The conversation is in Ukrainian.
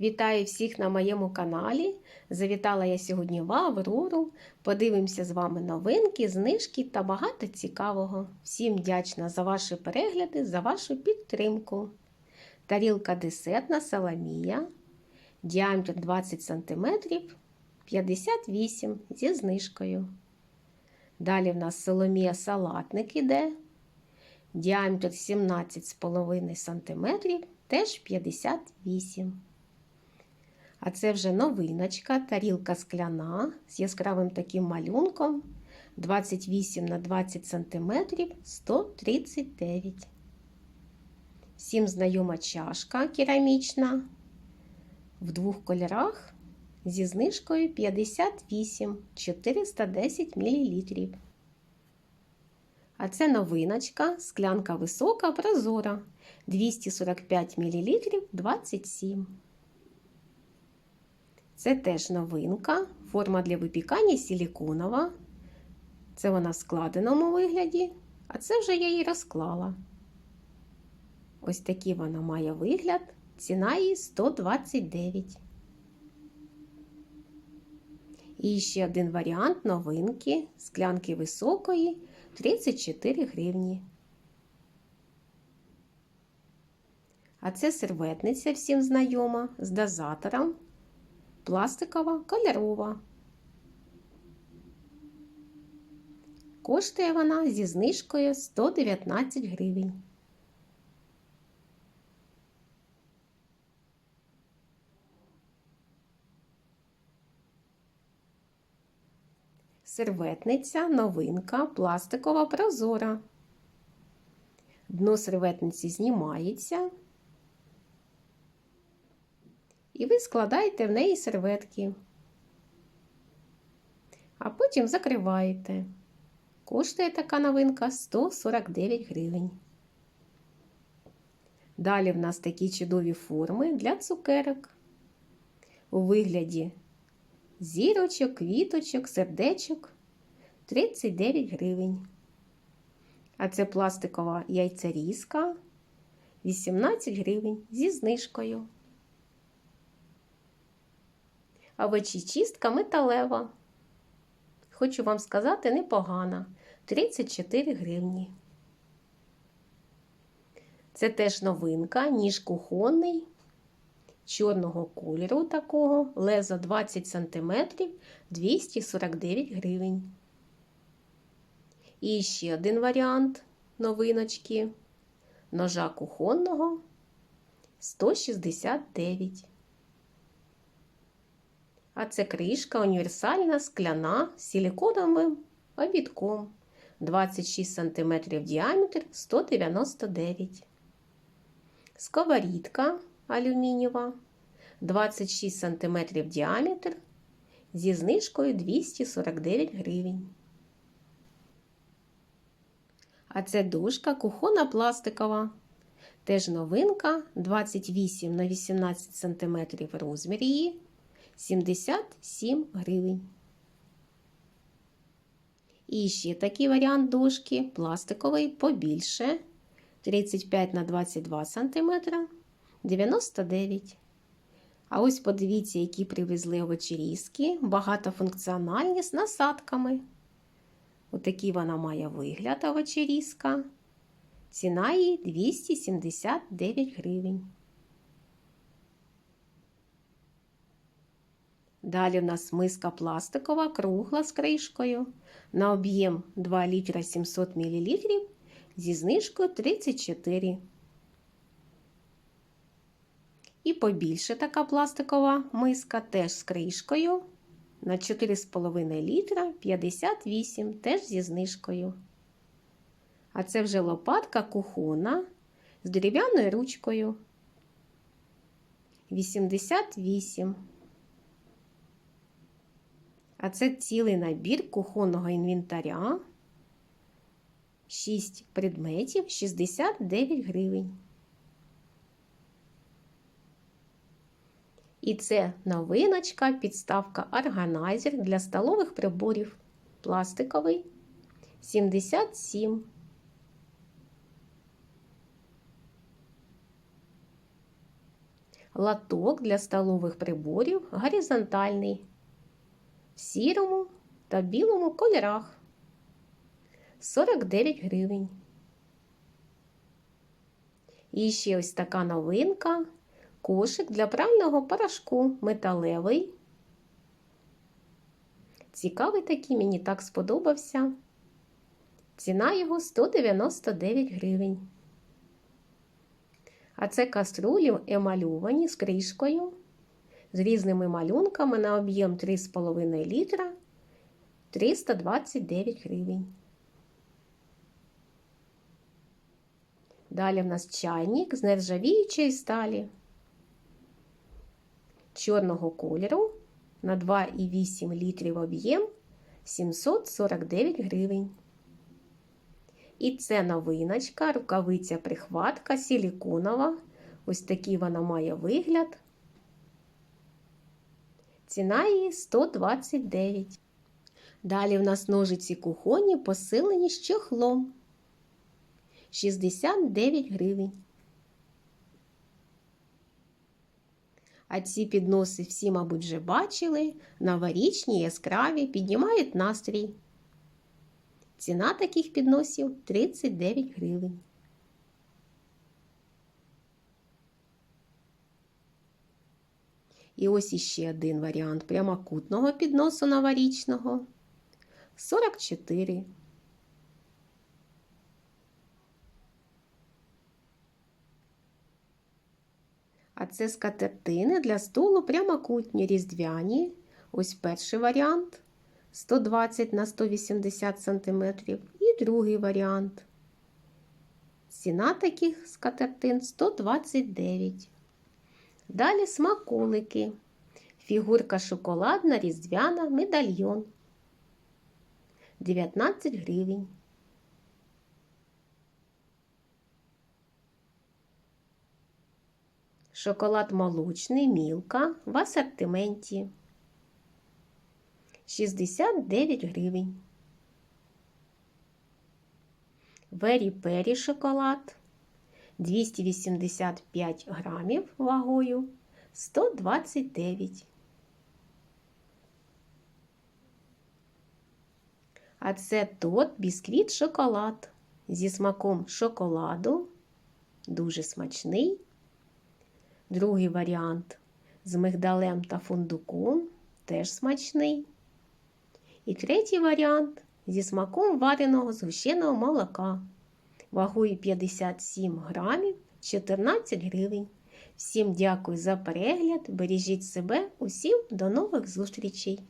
Вітаю всіх на моєму каналі. Завітала я сьогодні в Аврору. Подивимося з вами новинки, знижки та багато цікавого. Всім вдячна за ваші перегляди, за вашу підтримку. Тарілка десертна саламія. Діаметр 20 см 58 зі знижкою. Далі в нас соломія салатник іде. Діаметр 17,5 см теж 58 а це вже новиночка, тарілка скляна з яскравим таким малюнком 28 на 20 см 139. Всім знайома чашка керамічна в двох кольорах зі знижкою 58 410 мл. А це новиночка, склянка висока, прозора 245 мл 27 це теж новинка, форма для випікання силіконова. Це вона в складеному вигляді, а це вже я її розклала. Ось такий вона має вигляд, ціна її 129. І ще один варіант новинки, склянки високої 34 гривні. А це серветниця всім знайома з дозатором пластикова, кольорова. Коштує вона зі знижкою 119 гривень. Серветниця, новинка, пластикова прозора. Дно серветниці знімається. І ви складаєте в неї серветки, а потім закриваєте. Коштує така новинка 149 гривень. Далі в нас такі чудові форми для цукерок. У вигляді зірочок, квіточок, сердечок 39 гривень. А це пластикова яйцерізка 18 гривень зі знижкою. Овочечистка металева. Хочу вам сказати, непогана. 34 гривні. Це теж новинка, ніж кухонний, чорного кольору такого, лезо 20 см 249 гривень. І ще один варіант новиночки ножа кухонного 169 а це кришка універсальна скляна з силіконовим обідком. 26 см діаметр 199 Сковорідка алюмінієва. 26 см діаметр зі знижкою 249 гривень. А це дошка кухона пластикова. Теж новинка. 28 на 18 см розмір її 77 гривень. І ще такий варіант дошки пластиковий побільше 35 на 22 см 99. А ось подивіться, які привезли овочерізки, багатофункціональні з насадками. Отакий вона має вигляд овочерізка. Ціна її 279 гривень. Далі в нас миска пластикова, кругла з кришкою. На об'єм 2 літра 700 мл зі знижкою 34. І побільше така пластикова миска теж з кришкою. На 4,5 літра 58 теж зі знижкою. А це вже лопатка кухона з дерев'яною ручкою. 88 а це цілий набір кухонного інвентаря. 6 предметів 69 гривень. І це новиночка, підставка органайзер для столових приборів. Пластиковий 77. латок для столових приборів горизонтальний в сірому та білому кольорах 49 гривень. І ще ось така новинка кошик для прального порошку металевий. Цікавий такий, мені так сподобався. Ціна його 199 гривень. А це каструлі емальовані з кришкою, з різними малюнками на об'єм 3,5 літра 329 гривень. Далі в нас чайник з нержавіючої сталі чорного кольору на 2,8 літрів об'єм 749 гривень. І це новиночка, рукавиця прихватка силіконова. Ось такий вона має вигляд. Ціна її 129. Далі в нас ножиці кухонні посилені з чохлом 69 гривень. А ці підноси всі, мабуть, вже бачили, новорічні, яскраві, піднімають настрій. Ціна таких підносів 39 гривень. І ось іще один варіант прямокутного підносу новорічного 44. А це скатертини для столу прямокутні різдвяні. Ось перший варіант 120 на 180 см. І другий варіант. Ціна таких скатертин 129. Далі смаколики. Фігурка шоколадна, різдвяна, медальйон. 19 гривень. Шоколад молочний мілка в асортименті 69 гривень. Вері Пері шоколад 285 грамів вагою 129. А це тот бісквіт шоколад зі смаком шоколаду. Дуже смачний. Другий варіант з мигдалем та фундуком теж смачний. І третій варіант зі смаком вареного згущеного молока. Вагою 57 грамів 14 гривень. Всім дякую за перегляд. Бережіть себе, усім до нових зустрічей!